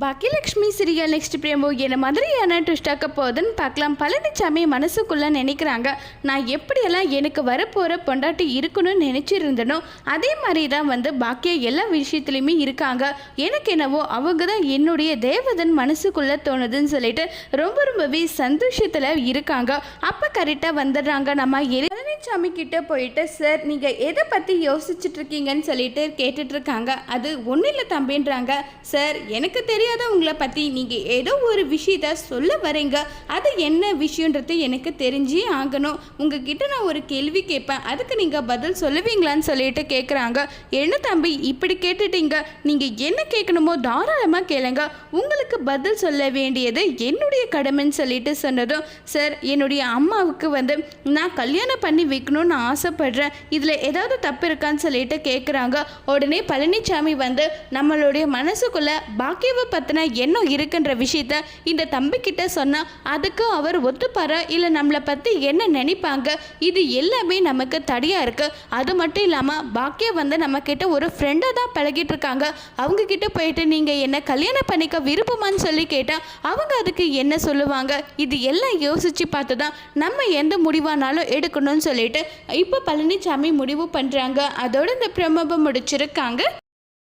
Bhagyalakshmi serial next பிரேமோ என்ன மாதிரியான ட்விஸ்டாக்க போகுதுன்னு பார்க்கலாம். பழனிசாமி மனசுக்குள்ளே நினைக்கிறாங்க. நான் எப்படியெல்லாம் எனக்கு வரப்போகிற பொண்டாட்டி இருக்கணும்னு நினச்சிருந்தனோ அதே மாதிரி தான் வந்து பாக்கிய எல்லா விஷயத்துலையுமே இருக்காங்க. எனக்கு என்னவோ அவங்க தான் என்னுடைய தேவதன் மனசுக்குள்ளே தோணுதுன்னு சொல்லிட்டு ரொம்ப ரொம்பவே சந்தோஷத்தில் இருக்காங்க. அப்போ கரெக்டாக வந்துடுறாங்க. நம்ம எலி- கிட்டே கிட்ட போயிட்டு சார் நீங்கள் எதை பற்றி யோசிச்சுட்ருக்கீங்கன்னு சொல்லிட்டு கேட்டுட்ருக்காங்க. அது ஒன்றும் இல்லை தம்பின்றாங்க. சார் எனக்கு தெரியாத உங்களை பற்றி நீங்கள் ஏதோ ஒரு விஷயத்த சொல்ல வரீங்க. அது என்ன விஷயன்றது எனக்கு தெரிஞ்சே ஆகணும். உங்ககிட்ட நான் ஒரு கேள்வி கேட்பேன். அதுக்கு நீங்கள் பதில் சொல்லுவீங்களான்னு சொல்லிட்டு கேட்குறாங்க என்ன தம்பி இப்படி கேட்டுட்டீங்க? நீங்கள் என்ன கேட்கணுமோ தாராளமாக கேளுங்க. உங்களுக்கு பதில் சொல்ல வேண்டியது என்னுடைய கடமைன்னு சொல்லிட்டு சொன்னதும் சார் என்னுடைய அம்மாவுக்கு வந்து நான் கல்யாணம் பண்ணி வைக்கணும்னு ஆசைப்படுறேன். இதில் ஏதாவது தப்பு இருக்கான்னு சொல்லிட்டு கேட்குறாங்க உடனே பழனிசாமி வந்து நம்மளுடைய மனசுக்குள்ள பாக்கியவை பற்றின எண்ணம் இருக்குன்ற விஷயத்த இந்த தம்பிக்கிட்ட சொன்னால் அதுக்கு அவர் ஒத்துப்பாரா? இல்லை நம்மளை பற்றி என்ன நினைப்பாங்க? இது எல்லாமே நமக்கு தடையாக இருக்குது அது மட்டும் இல்லாமல் பாக்கியம் வந்து நம்மக்கிட்ட ஒரு ஃப்ரெண்டாக தான் பழகிட்டு இருக்காங்க. அவங்கக்கிட்ட போயிட்டு நீங்கள் என்ன கல்யாணம் பண்ணிக்க விருப்பமான்னு சொல்லி கேட்டால் அவங்க அதுக்கு என்ன சொல்லுவாங்க? இது எல்லாம் யோசித்து பார்த்து தான் நம்ம எந்த முடிவானாலும் எடுக்கணும்னு சொல்லிட்டு இப்போ பழனிசாமி முடிவு பண்ணுறாங்க அதோட இந்த பிரமபம் முடிச்சிருக்காங்க.